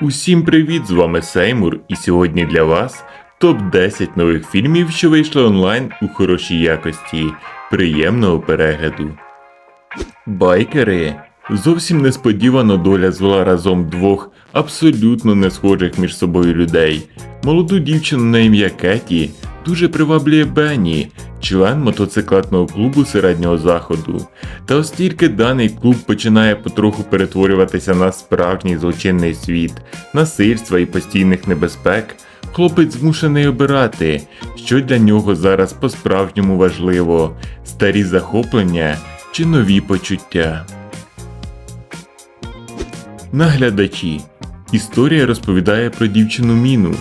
Усім привіт! З вами Сеймур, і сьогодні для вас топ-10 нових фільмів, що вийшли онлайн у хорошій якості. Приємного перегляду. Байкери. Зовсім несподівано доля звела разом двох абсолютно не схожих між собою людей. Молоду дівчину на ім'я Кеті дуже приваблює Бенні, член мотоциклетного клубу середнього заходу. Та оскільки даний клуб починає потроху перетворюватися на справжній злочинний світ, насильства і постійних небезпек, хлопець змушений обирати, що для нього зараз по-справжньому важливо: старі захоплення чи нові почуття. Наглядачі. Історія розповідає про дівчину Міну,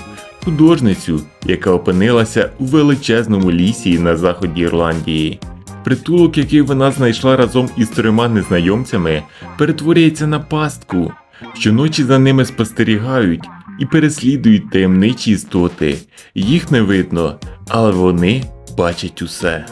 художницю, яка опинилася у величезному лісі на заході Ірландії. Притулок, який вона знайшла разом із трьома незнайомцями, перетворюється на пастку. Щоночі за ними спостерігають і переслідують таємничі істоти. Їх не видно, але вони бачать усе.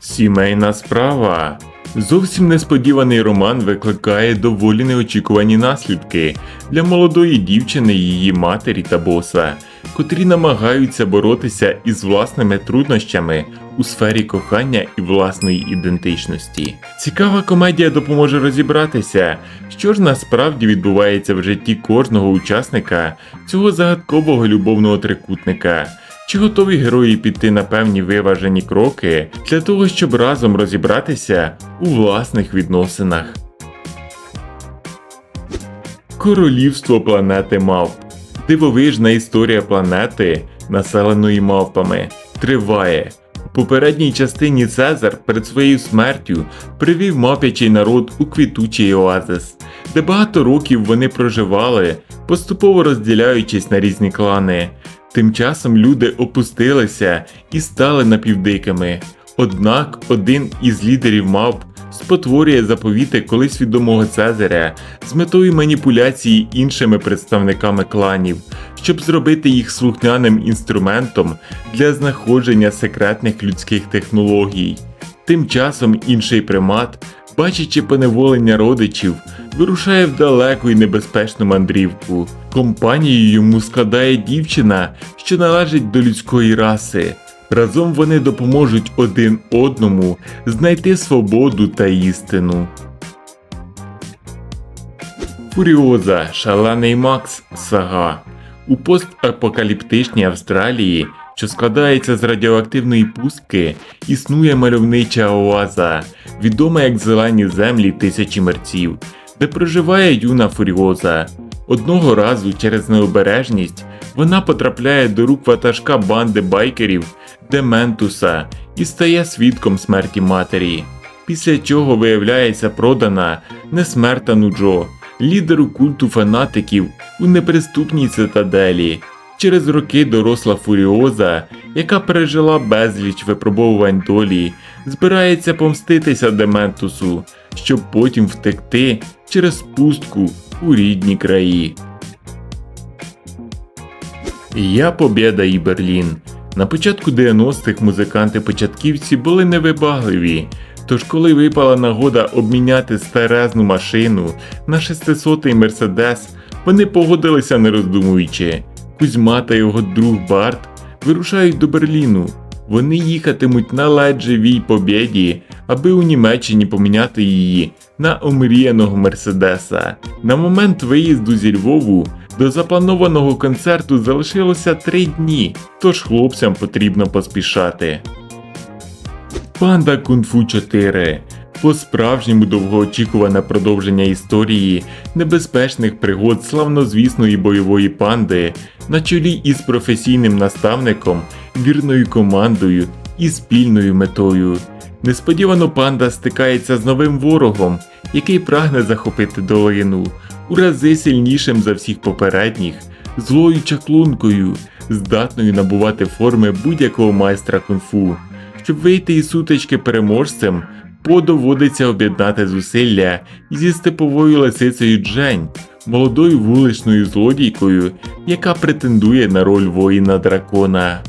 Сімейна справа. Зовсім несподіваний роман викликає доволі неочікувані наслідки для молодої дівчини, її матері та боса, котрі намагаються боротися із власними труднощами у сфері кохання і власної ідентичності. Цікава комедія допоможе розібратися, що ж насправді відбувається в житті кожного учасника цього загадкового любовного трикутника. Чи готові герої піти на певні виважені кроки для того, щоб разом розібратися у власних відносинах? Королівство планети мавп. Дивовижна історія планети, населеної мавпами, триває. У попередній частині Цезар перед своєю смертю привів мавпячий народ у квітучий оазис, де багато років вони проживали, поступово розділяючись на різні клани. Тим часом люди опустилися і стали напівдикими. Однак один із лідерів мавп спотворює заповіти колись відомого Цезаря з метою маніпуляції іншими представниками кланів, щоб зробити їх слухняним інструментом для знаходження секретних людських технологій. Тим часом інший примат, бачачи поневолення родичів, вирушає в далеку і небезпечну мандрівку. Компанію йому складає дівчина, що належить до людської раси. Разом вони допоможуть один одному знайти свободу та істину. Фуріоза, шалений Макс, сага. У постапокаліптичній Австралії, що складається з радіоактивної пустки, існує мальовнича оаза, відома як зелені землі тисячі мерців, де проживає юна фуріоза. Одного разу через необережність вона потрапляє до рук ватажка банди байкерів Дементуса і стає свідком смерті матері. Після чого виявляється продана несмертану Джо, лідеру культу фанатиків у неприступній цитаделі. Через роки доросла фуріоза, яка пережила безліч випробовувань долі, збирається помститися Дементусу, щоб потім втекти через пустку у рідні краї. Я Побєда і Берлін. На початку 90-х музиканти-початківці були невибагливі, тож коли випала нагода обміняти старезну машину на 600-й Мерседес, вони погодилися не роздумуючи. Кузьма та його друг Барт вирушають до Берліну. Вони їхатимуть на леджевій побєді, аби у Німеччині поміняти її на омріяного Мерседеса. На момент виїзду зі Львову до запланованого концерту залишилося три дні, тож хлопцям потрібно поспішати. Панда Кунг-Фу 4 по-справжньому довгоочікуване продовження історії небезпечних пригод славнозвісної бойової панди на чолі із професійним наставником, вірною командою і спільною метою. Несподівано панда стикається з новим ворогом, який прагне захопити долину, у рази сильнішим за всіх попередніх, злою чаклункою, здатною набувати форми будь-якого майстра кунг-фу. Щоб вийти із сутички переможцем, По доводиться об'єднати зусилля зі степовою лисицею Джень, молодою вуличною злодійкою, яка претендує на роль воїна дракона.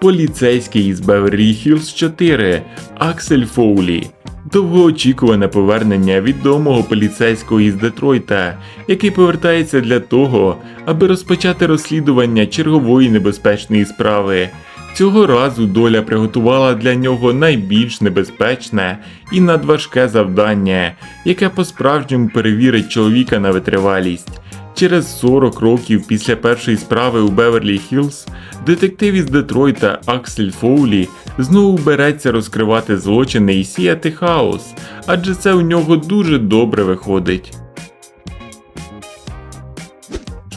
Поліцейський із Беверлі Хіллз 4 Аксель Фоулі Довгоочікуване повернення відомого поліцейського із Детройта, який повертається для того, аби розпочати розслідування чергової небезпечної справи. Цього разу доля приготувала для нього найбільш небезпечне і надважке завдання, яке по-справжньому перевірить чоловіка на витривалість. Через 40 років після першої справи у Беверлі Хіллз детектив із Детройта Аксель Фоулі знову береться розкривати злочини і сіяти хаос, адже це у нього дуже добре виходить.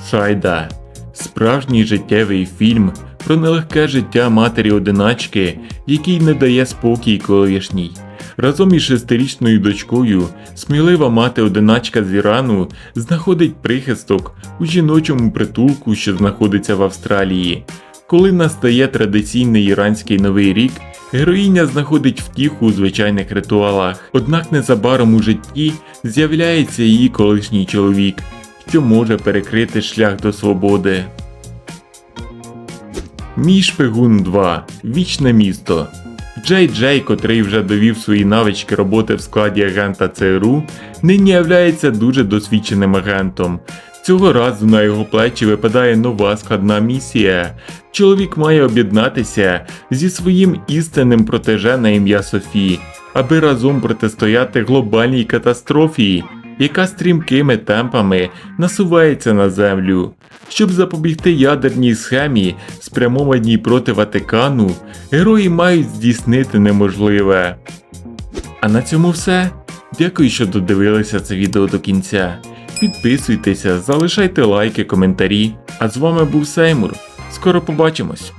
Шайда справжній життєвий фільм про нелегке життя матері одиначки, якій не дає спокій колишній. Разом із шестирічною дочкою смілива мати одиначка з Ірану знаходить прихисток у жіночому притулку, що знаходиться в Австралії. Коли настає традиційний іранський новий рік, героїня знаходить втіху у звичайних ритуалах, однак незабаром у житті з'являється її колишній чоловік, що може перекрити шлях до свободи. Мій шпигун 2. Вічне місто. Джей Джей, котрий вже довів свої навички роботи в складі агента ЦРУ, нині являється дуже досвідченим агентом. Цього разу на його плечі випадає нова складна місія. Чоловік має об'єднатися зі своїм істинним протеже на ім'я Софі, аби разом протистояти глобальній катастрофі, яка стрімкими темпами насувається на землю. Щоб запобігти ядерній схемі, спрямованій проти Ватикану, герої мають здійснити неможливе. А на цьому все. Дякую, що додивилися це відео до кінця. Підписуйтеся, залишайте лайки, коментарі. А з вами був Сеймур. Скоро побачимось!